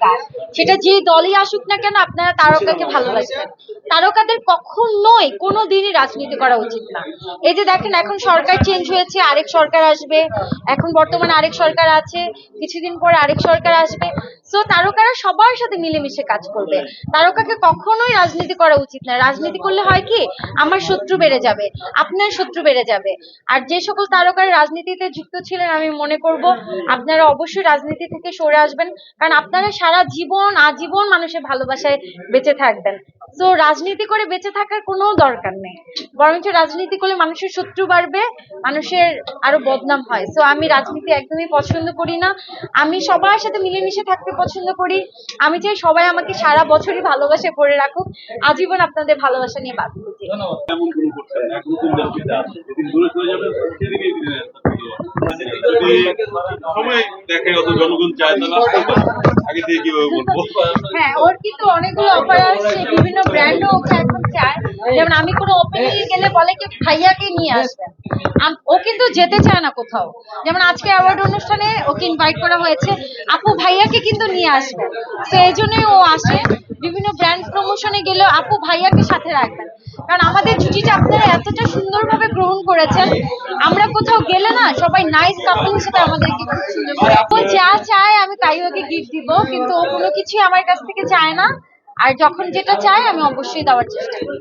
তারকা সেটা যে দলই আসুক না কেন, আপনারা তারকাকে ভালোবাসবেন। তারকাদের কখনোই কোনো দিনই রাজনীতি করা উচিত না। এই যে দেখেন, এখন সরকার চেঞ্জ হয়েছে, আরেক সরকার আসবে। এখন বর্তমানে আরেক সরকার আছে, কিছুদিন পরে আরেক সরকার আসবে। সো তারকারা সবার সাথে মিলেমিশে কাজ করবে। তারকাকে কখনোই রাজনীতি করা উচিত না। রাজনীতি করলে হয় কি? আমার শত্রু বেড়ে যাবে, আপনার শত্রু বেড়ে যাবে। আর যে সকল তারকারা রাজনীতিতে যুক্ত ছিলেন, আমি মনে করব আপনারা অবশ্যই রাজনীতি থেকে সরে আসবেন। কারণ আপনারা সারা জীবন, আজীবন মানুষের ভালোবাসায় বেঁচে থাকবেন। তো রাজনীতি করে বেঁচে থাকার কোনো দরকার নেই। বরঞ্চ রাজনীতি করলে মানুষের শত্রু বাড়বে, মানুষের আরও বদনাম হয়। সো আমি রাজনীতি একদমই পছন্দ করি না। আমি সবার সাথে মিলেমিশে থাকতে পছন্দ করি। আমি চাই সবাই আমাকে সারা বছরই ভালোবাসে করে রাখুক। আজীবন আপনাদের ভালোবাসা নিয়ে বাঁচতে হ্যাঁ ওর কিন্তু অনেকগুলো অফার আসছে বিভিন্ন ব্র্যান্ডও ওকে এখন চায়। যেমন আমি কোনো ওপেনিং গেলে বলে কি ভাইয়াকে নিয়ে আসবেন? ও কিন্তু যেতে চায় না কোথাও। যেমন আজকে অ্যাওয়ার্ড অনুষ্ঠানে ওকে ইনভাইট করা হয়েছে আপু ভাইয়াকে কিন্তু নিয়ে আসবেন তো এই জন্যই ও আসে। বিভিন্ন ব্র্যান্ড প্রমোশনে গেলেও আপু ভাইয়াকে সাথে রাখবেন। কারণ আমাদের জুটিটা আপনারা এতটা সুন্দরভাবে গ্রহণ করেছেন আমরা কোথাও গেলে না সবাই নাইস কাপল হিসেবে আমাদেরকে খুব সুন্দর ও যা চায় আমি তাই ওকে গিফট দিব কিন্তু ও কোনো কিছুই আমার কাছ থেকে চায় না। আর যখন যেটা চাই আমি অবশ্যই দেওয়ার চেষ্টা করি।